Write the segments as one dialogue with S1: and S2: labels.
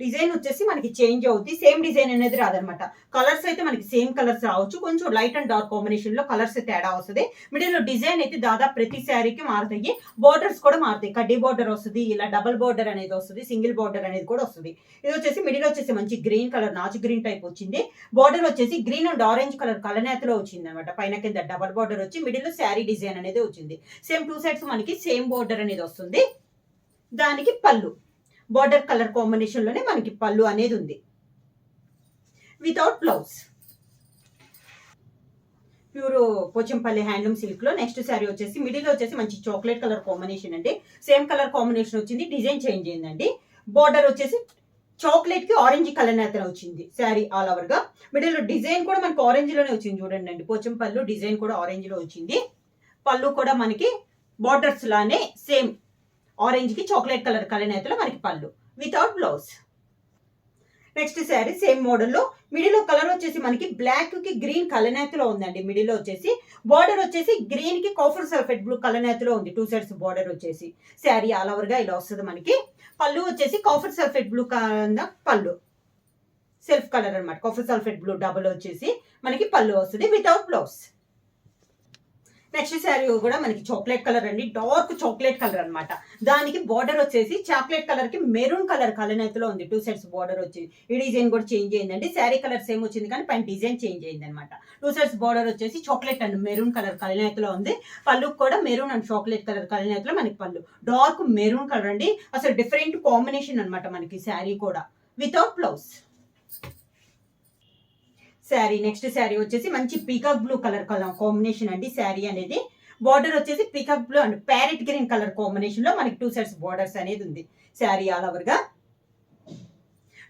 S1: Design వచ్చేసి మనకి change అవుద్ది. సేమ్ డిజైన్ అనేది రాదనమాట. కలర్స్ అయితే మనకి సేమ్ కలర్స్ రావచ్చు. కొంచెం లైట్ అండ్ డార్క్ కాంబినేషన్లో కలర్స్ తేడా వస్తుంది. మిడిల్లో డిజైన్ అయితే దాదాపు ప్రతి శారీకి మారుతాయి. బోర్డర్స్ కూడా మారుతాయి. కడ్డీ బోర్డర్ వస్తుంది ఇలా డబుల్ బోర్డర్ అనేది వస్తుంది సింగిల్ బోర్డర్ అనేది కూడా వస్తుంది. ఇది వచ్చేసి మిడిల్ వచ్చేసి మంచి గ్రీన్ కలర్ నాచు గ్రీన్ టైప్ వచ్చింది. బోర్డర్ వచ్చేసి గ్రీన్ అండ్ ఆరెంజ్ కలర్ కలనేతలో వచ్చింది అనమాట పైన కింద డబల్ బోర్డర్ వచ్చి మిడిల్ శారీ డిజైన్ అనేది వచ్చింది. సేమ్ టూ సైడ్స్ మనకి సేమ్ బోర్డర్ అనేది వస్తుంది. దానికి పళ్ళు. బార్డర్ కలర్ కాంబినేషన్లోనే మనకి పళ్ళు అనేది ఉంది. Without blouse pure Pochampally handloom సిల్క్లో నెక్స్ట్ శారీ వచ్చేసి మిడిల్ వచ్చేసి మంచి చాక్లెట్ కలర్ కాంబినేషన్ అండి. సేమ్ కలర్ కాంబినేషన్ వచ్చింది డిజైన్ చేంజ్ అయిందండి. బార్డర్ వచ్చేసి చాక్లెట్కి ఆరెంజ్ కలర్ నేతన వచ్చింది శారీ ఆల్ ఓవర్గా. మిడిల్ డిజైన్ కూడా మనకి ఆరెంజ్లోనే వచ్చింది చూడండి అండి. పోచంపల్లి డిజైన్ కూడా ఆరెంజ్లో వచ్చింది. పళ్ళు కూడా మనకి బార్డర్స్ లానే సేమ్ ఆరెంజ్కి చాక్లెట్ కలర్ కలనేతలో మనకి పళ్ళు. Without blouse next sari same మోడల్లో మిడిలో కలర్ వచ్చేసి మనకి బ్లాక్కి గ్రీన్ కలనేతలో ఉందండి. మిడిలో వచ్చేసి బార్డర్ వచ్చేసి గ్రీన్కి కాఫర్ సల్ఫెట్ బ్లూ కలనేతలో ఉంది. టూ సైడ్స్ బార్డర్ వచ్చేసి. శారీ ఆల్ ఓవర్గా ఇలా వస్తుంది మనకి. పళ్ళు వచ్చేసి కాఫర్ సల్ఫేట్ బ్లూ పళ్ళు. సెల్ఫ్ కలర్ అనమాట కాఫర్ సల్ఫెట్ బ్లూ డబుల్ వచ్చేసి మనకి పళ్ళు వస్తుంది. వితౌట్ బ్లౌజ్ నెక్స్ట్ శారీ కూడా మనకి చాక్లెట్ కలర్ అండి. డార్క్ చాక్లెట్ కలర్ అన్నమాట. దానికి బార్డర్ వచ్చేసి చాక్లెట్ కలర్కి మెరూన్ కలర్ కలనైతులో ఉంది. టూ సైడ్స్ బార్డర్ వచ్చింది ఈ డిజైన్ కూడా చేంజ్ అయిందండి. శారీ కలర్ సేమ్ వచ్చింది కానీ పైన డిజైన్ చేంజ్ అయింది అనమాట టూ సైడ్స్ బార్డర్ వచ్చేసి చాక్లెట్ అండ్ మెరూన్ కలర్ కలనైతులో ఉంది. పళ్ళు కూడా మెరూన్ అండ్ చాక్లెట్ కలర్ కలనైతులో మనకి పళ్ళు. డార్క్ మెరూన్ కలర్ అండి. అసలు డిఫరెంట్ కాంబినేషన్ అన్నమాట మనకి శారీ కూడా. Without blouse sari next sari వచ్చేసి మంచి peacock blue colour colour combination అండి. శారీ అనేది బార్డర్ వచ్చేసి peacock blue and parrot green colour కాంబినేషన్లో మనకి టూ సైడ్స్ బార్డర్స్ అనేది ఉంది. శారీ ఆల్ ఓవర్గా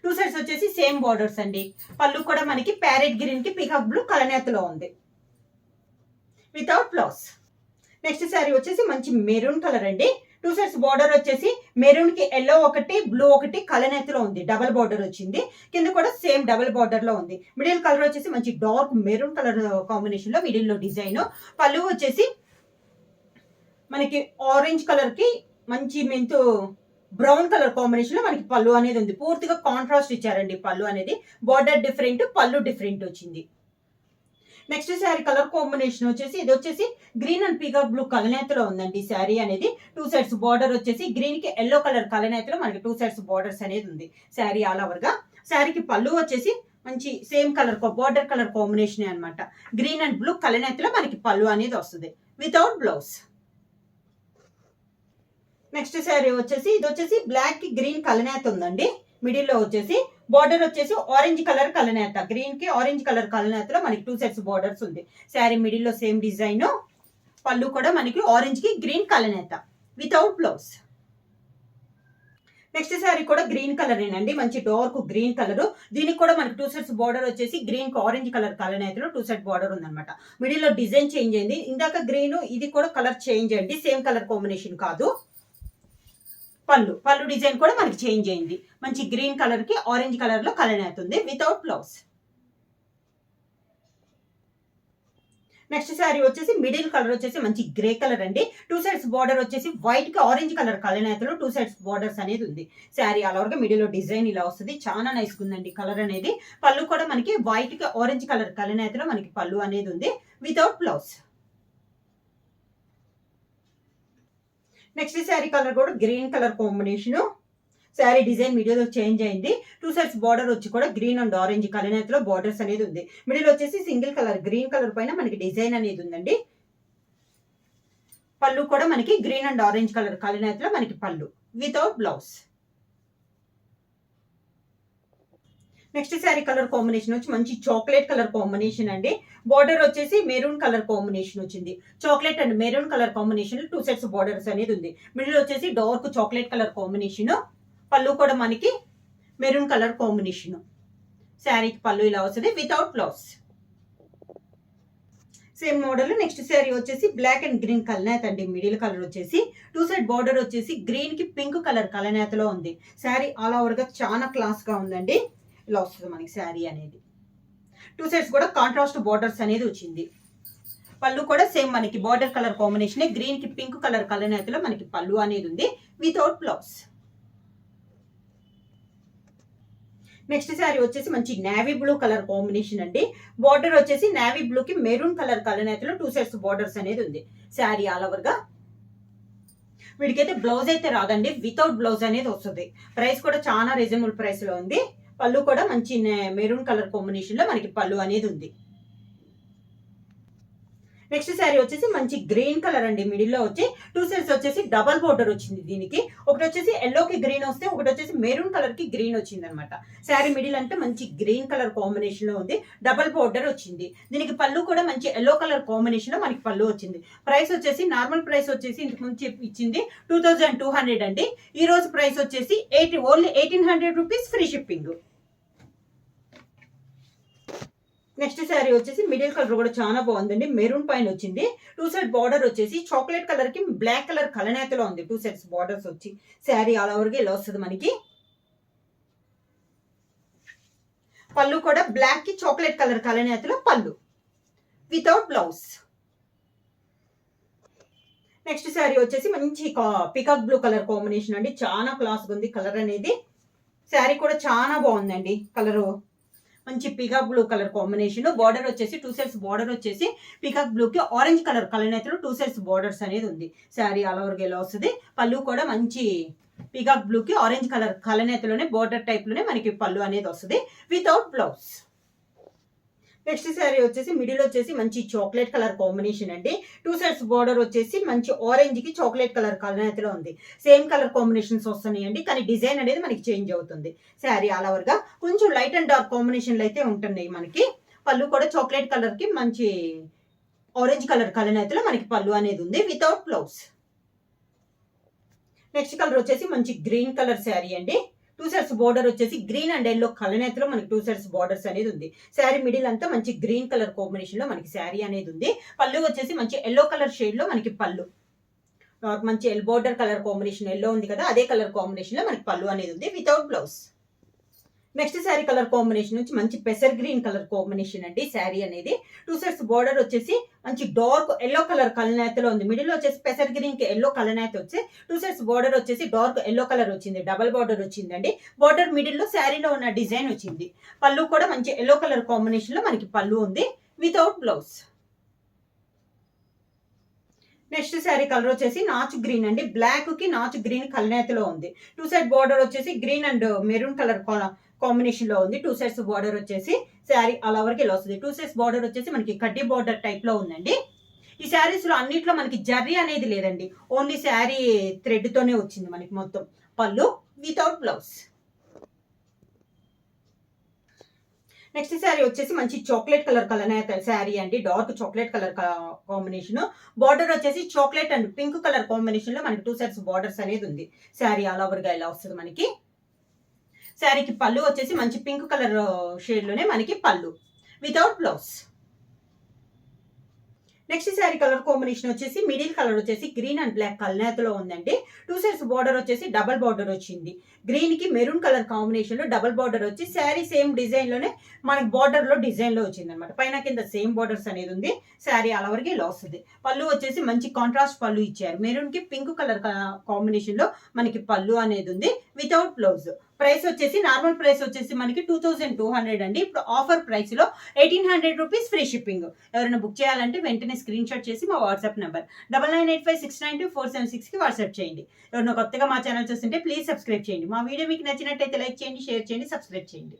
S1: టూ సైడ్స్ వచ్చేసి సేమ్ బార్డర్స్ అండి. పళ్ళు కూడా మనకి ప్యారెట్ గ్రీన్కి పీకాక్ బ్లూ కలనేతలో ఉంది. వితౌట్ బ్లౌజ్ నెక్స్ట్ శారీ వచ్చేసి మంచి మెరూన్ కలర్ అండి. టూ సెట్స్ బార్డర్ వచ్చేసి మెరూన్కి ఎల్లో ఒకటి బ్లూ ఒకటి కలనేతలో ఉంది. డబల్ బార్డర్ వచ్చింది. కింద కూడా సేమ్ డబల్ బార్డర్లో ఉంది. మిడిల్ కలర్ వచ్చేసి మంచి డార్క్ మెరూన్ కలర్ కాంబినేషన్లో మిడిల్లో డిజైన్ పళ్ళు వచ్చేసి మనకి ఆరెంజ్ కలర్కి మంచి మెంతు బ్రౌన్ కలర్ కాంబినేషన్లో మనకి పళ్ళు అనేది ఉంది. పూర్తిగా కాంట్రాస్ట్ ఇచ్చారండి పళ్ళు అనేది. బార్డర్ డిఫరెంట్ పళ్ళు డిఫరెంట్ వచ్చింది. నెక్స్ట్ శారీ కలర్ కాంబినేషన్ వచ్చేసి ఇది వచ్చేసి గ్రీన్ అండ్ పీకాక్ బ్లూ కలనేతలో ఉందండి. శారీ అనేది టూ సైడ్స్ బార్డర్ వచ్చేసి గ్రీన్కి ఎల్లో కలర్ కలనేతలో మనకి టూ సైడ్స్ బార్డర్స్ అనేది ఉంది. శారీ ఆల్ ఓవర్గా శారీకి పళ్ళు వచ్చేసి మంచి same colour border colour combination అనమాట గ్రీన్ అండ్ బ్లూ కలనేతలో మనకి పళ్ళు అనేది వస్తుంది. Without blouse. నెక్స్ట్ శారీ వచ్చేసి ఇది వచ్చేసి బ్లాక్కి గ్రీన్ కలనేత ఉందండి. మిడిల్లో వచ్చేసి బార్డర్ వచ్చేసి ఆరెంజ్ కలర్ కలనేత. గ్రీన్కి ఆరెంజ్ కలర్ కలనేతలో మనకి టూ సెట్స్ బార్డర్స్ ఉంది. శారీ మిడిల్లో సేమ్ డిజైన్ పళ్ళు కూడా మనకి ఆరెంజ్కి గ్రీన్ కలనేత. వితౌట్ బ్లౌజ్ నెక్స్ట్ శారీ కూడా గ్రీన్ కలర్ అండి మంచి డార్క్ గ్రీన్ కలర్ దీనికి కూడా మనకి టూ సెట్స్ బార్డర్ వచ్చేసి గ్రీన్ ఆరెంజ్ కలర్ కలనేతలో టూ సెట్ బార్డర్ ఉందన్నమాట. మిడిల్లో డిజైన్ చేంజ్ అయింది. ఇందాక గ్రీన్ ఇది కూడా కలర్ చేంజ్ అండి. సేమ్ కలర్ కాంబినేషన్ కాదు. పళ్ళు. పళ్ళు డిజైన్ కూడా మనకి చేంజ్ అయింది. మంచి గ్రీన్ కలర్కి ఆరెంజ్ కలర్లో కలర్ అవుతుంది వితౌట్ బ్లౌజ్. నెక్స్ట్ శారీ వచ్చేసి మిడిల్ కలర్ వచ్చేసి మంచి గ్రే కలర్ అండి. టూ సైడ్స్ బార్డర్ వచ్చేసి వైట్కి ఆరెంజ్ కలర్ కలనేతలో టూ సైడ్స్ బార్డర్స్ అనేది ఉంది. శారీ అలా మిడిల్లో డిజైన్ ఇలా వస్తుంది. చాలా నైస్ ఉందండి కలర్ అనేది. పళ్ళు కూడా మనకి వైట్కి ఆరెంజ్ కలర్ కలనేతలో మనకి పళ్ళు అనేది ఉంది. Without blouse. Next sari colour కూడా green colour combination sari design middle change అయింది. టూ సైడ్స్ బార్డర్ వచ్చి కూడా గ్రీన్ అండ్ ఆరెంజ్ కలనేతలో బార్డర్స్ అనేది ఉంది. మిడిల్ వచ్చేసి సింగిల్ కలర్ గ్రీన్ కలర్ పైన మనకి డిజైన్ అనేది ఉందండి. పళ్ళు కూడా మనకి గ్రీన్ అండ్ ఆరెంజ్ కలర్ కలనేతలో మనకి పళ్ళు without blouse next sari colour combination వచ్చి మంచి చాక్లెట్ కలర్ కాంబినేషన్ అండి. బార్డర్ వచ్చేసి మెరూన్ కలర్ కాంబినేషన్ వచ్చింది. Chocolate and maroon colour combination two sets borders అనేది ఉంది. మిడిల్ వచ్చేసి డార్క్ చాక్లెట్ కలర్ కాంబినేషన్. పళ్ళు కూడా మనకి మెరూన్ కలర్ కాంబినేషన్. శారీకి పళ్ళు ఇలా వస్తుంది without blouse same model next sari వచ్చేసి బ్లాక్ అండ్ గ్రీన్ కలనేత అండి. మిడిల్ కలర్ వచ్చేసి టూ సైడ్ బార్డర్ వచ్చేసి గ్రీన్కి పింక్ కలర్ కలనేతలో ఉంది. శారీ ఆల్ ఓవర్గా చాలా క్లాస్గా ఉందండి. ఇలా వస్తుంది మనకి శారీ అనేది. టూ సైడ్స్ కూడా కాంట్రాస్ట్ బార్డర్స్ అనేది వచ్చింది. పళ్ళు కూడా సేమ్ మనకి బార్డర్ కలర్ కాంబినేషన్ గ్రీన్కి పింక్ కలర్ కలనేతలో మనకి పళ్ళు అనేది ఉంది వితౌట్ బ్లౌజ్ నెక్స్ట్ శారీ వచ్చేసి మంచి నేవీ బ్లూ కలర్ కాంబినేషన్ అండి. బార్డర్ వచ్చేసి నేవీ బ్లూకి మెరూన్ కలర్ కలనేతలో టూ సైడ్స్ బార్డర్స్ అనేది ఉంది. శారీ ఆల్ ఓవర్గా వీడికైతే బ్లౌజ్ అయితే రాదండి వితౌట్ బ్లౌజ్ అనేది వస్తుంది. ప్రైస్ కూడా చాలా రీజనబుల్ ప్రైస్లో ఉంది. పళ్ళు కూడా మంచి మెరూన్ కలర్ కాంబినేషన్లో మనకి పళ్ళు అనేది ఉంది. నెక్స్ట్ శారీ వచ్చేసి మంచి గ్రీన్ కలర్ అండి. మిడిల్లో వచ్చి టూ సైడ్స్ వచ్చేసి డబల్ బోర్డర్ వచ్చింది దీనికి. ఒకటి వచ్చేసి ఎల్లోకి గ్రీన్ వస్తే ఒకటి వచ్చేసి మెరూన్ కలర్కి గ్రీన్ వచ్చింది అనమాట శారీ మిడిల్ అంటే మంచి గ్రీన్ కలర్ కాంబినేషన్లో ఉంది. డబల్ బోర్డర్ వచ్చింది. దీనికి పళ్ళు కూడా మంచి ఎల్లో కలర్ కాంబినేషన్లో మనకి పళ్ళు వచ్చింది. ప్రైస్ వచ్చేసి నార్మల్ ప్రైస్ వచ్చేసి ఇంతకు ముందు ఇచ్చింది టూ థౌజండ్ టూ హండ్రెడ్ అండి. ఈ రోజు ప్రైస్ వచ్చేసి eighty only eighteen hundred rupees free shipping. Next sari వచ్చేసి మిడిల్ కలర్ కూడా చాలా బాగుందండి. మెరూన్ పైన వచ్చింది. టూ సైడ్ బార్డర్ వచ్చేసి చాక్లెట్ కలర్కి బ్లాక్ కలర్ కలనేతలో ఉంది. టూ సైడ్స్ బార్డర్స్ వచ్చి శారీ ఆల్ ఓవర్గా ఇలా వస్తుంది మనకి. పళ్ళు కూడా బ్లాక్కి చాక్లెట్ కలర్ కలనేతలో పళ్ళు. Without blouse. నెక్స్ట్ శారీ వచ్చేసి మంచి పికాక్ బ్లూ కలర్ కాంబినేషన్ అండి. చాలా క్లాస్గా ఉంది కలర్ అనేది. శారీ కూడా చాలా బాగుందండి. కలరు మంచి peacock blue colour combination border వచ్చేసి టూ సైడ్స్ బార్డర్ వచ్చేసి పికాక్ బ్లూ కి orange colour colour two sides borders అనేది ఉంది. శారీ ఆల్ ఓవర్ ఎలా వస్తుంది. పళ్ళు కూడా మంచి పికాక్ బ్లూ కి ఆరెంజ్ కలర్ కలనేతలోనే బార్డర్ టైప్లోనే మనకి పళ్ళు అనేది వస్తుంది. వితౌట్ బ్లౌజ్ నెక్స్ట్ శారీ వచ్చేసి మిడిల్ వచ్చేసి మంచి చాక్లెట్ కలర్ కాంబినేషన్ అండి. టూ సైడ్స్ బార్డర్ వచ్చేసి మంచి ఆరెంజ్కి చాక్లెట్ కలర్ కలనేతలో ఉంది. సేమ్ కలర్ కాంబినేషన్స్ వస్తున్నాయండి. కానీ డిజైన్ అనేది మనకి చేంజ్ అవుతుంది. శారీ ఆల్ ఓవర్గా కొంచెం లైట్ అండ్ డార్క్ కాంబినేషన్లు అయితే ఉంటున్నాయి మనకి. పళ్ళు కూడా చాక్లెట్ కలర్కి మంచి ఆరెంజ్ కలర్ కలనేతలో మనకి పళ్ళు అనేది ఉంది వితౌట్ బ్లౌజ్ నెక్స్ట్ కలర్ వచ్చేసి మంచి గ్రీన్ కలర్ శారీ అండి. టూ సైడ్స్ బార్డర్ వచ్చేసి గ్రీన్ అండ్ ఎల్లో కలనేతలో మనకి టూ సైడ్స్ బార్డర్స్ అనేది ఉంది. శారీ మిడిల్ అంతా మంచి గ్రీన్ కలర్ కాంబినేషన్లో మనకి శారీ అనేది ఉంది. పళ్ళు వచ్చేసి మంచి ఎల్లో కలర్ షేడ్లో మనకి పళ్ళు. మంచి ఎల్ బోర్డర్ కలర్ కాంబినేషన్ ఎల్లో ఉంది కదా అదే కలర్ కాంబినేషన్లో మనకి పళ్ళు అనేది ఉంది without blouse next sari colour combination నుంచి మంచి పెసర్ గ్రీన్ కలర్ కాంబినేషన్ అండి. శారీ అనేది టూ సైడ్స్ బార్డర్ వచ్చేసి మంచి డార్క్ ఎల్లో కలర్ కలనేతలో ఉంది. మిడిల్ వచ్చేసి పెసర్ గ్రీన్కి ఎల్లో కలనేత వచ్చి టూ సైడ్స్ బార్డర్ వచ్చేసి డార్క్ ఎల్లో కలర్ వచ్చింది. డబల్ బార్డర్ వచ్చిందండి. బార్డర్ మిడిల్లో శారీలో ఉన్న డిజైన్ వచ్చింది. పళ్ళు కూడా మంచి ఎల్లో కలర్ కాంబినేషన్లో మనకి పళ్ళు ఉంది without blouse next sari colour వచ్చేసి నాచు గ్రీన్ అండి. బ్లాక్కి నాచు గ్రీన్ కలనేతలో ఉంది. టూ సైడ్ బార్డర్ వచ్చేసి గ్రీన్ అండ్ మెరూన్ కలర్ కాంబినేషన్లో ఉంది. టూ సైడ్స్ బార్డర్ వచ్చేసి శారీ అలా వరకు ఇలా వస్తుంది. టూ సైడ్స్ బార్డర్ వచ్చేసి మనకి కడ్డీ బార్డర్ టైప్లో ఉందండి. ఈ శారీస్లో అన్నిట్లో మనకి జర్రీ అనేది లేదండి. ఓన్లీ శారీ థ్రెడ్ తోనే వచ్చింది మనకి మొత్తం. పళ్ళు వితౌట్ బ్లౌజ్ నెక్స్ట్ శారీ వచ్చేసి మంచి చాక్లెట్ కలర్ కలర్ శారీ అండి. Dark chocolate colour combination border వచ్చేసి చాక్లెట్ అండ్ పింక్ కలర్ కాంబినేషన్లో మనకి టూ సైడ్స్ బార్డర్స్ అనేది ఉంది. శారీ ఆల్ ఓవర్గా ఇలా వస్తుంది మనకి. శారీకి పళ్ళు వచ్చేసి మంచి పింక్ కలర్ షేడ్లోనే మనకి పళ్ళు. Without blouse next sari colour combination వచ్చేసి మిడిల్ కలర్ వచ్చేసి గ్రీన్ అండ్ బ్లాక్ కల్నేతలో ఉందండి. టూ సైడ్స్ బార్డర్ వచ్చేసి డబల్ బార్డర్ వచ్చింది. గ్రీన్కి మెరూన్ కలర్ కాంబినేషన్లో డబల్ బార్డర్ వచ్చి శారీ సేమ్ డిజైన్లోనే మనకి బార్డర్లో డిజైన్లో వచ్చింది అనమాట పైన కింద సేమ్ బార్డర్స్ అనేది ఉంది. శారీ అలా వరకు ఇలా వస్తుంది పళ్ళు వచ్చేసి మంచి కాంట్రాస్ట్ పళ్ళు ఇచ్చారు. మెరూన్కి పింక్ కలర్ కాంబినేషన్లో మనకి పళ్ళు అనేది ఉంది. వితౌట్ బ్లౌజ్ ప్రైస్ వచ్చేసి నార్మల్ ప్రైస్ వచ్చేసి మనకి టూ థౌసండ్ టూ హండ్రెడ్ అండి. ఇప్పుడు ఆఫర్ ప్రైస్లో eighteen hundred rupees free shipping. ఎవరైనా బుక్ చేయాలంటే వెంటనే స్క్రీన్ షాట్ చేసి మా WhatsApp number double nine eight five six nine two four seven సిక్స్కి వాట్సాప్ చేయండి. ఎవరైనా కొత్తగా మా ఛానల్ చూస్తుంటే ప్లీజ్ సబ్స్క్రైబ్ చేయండి. మా వీడియో మీకు నచ్చినట్టయితే లైక్ చేయండి షేర్ చేయండి సబ్స్క్రైబ్ చేయండి.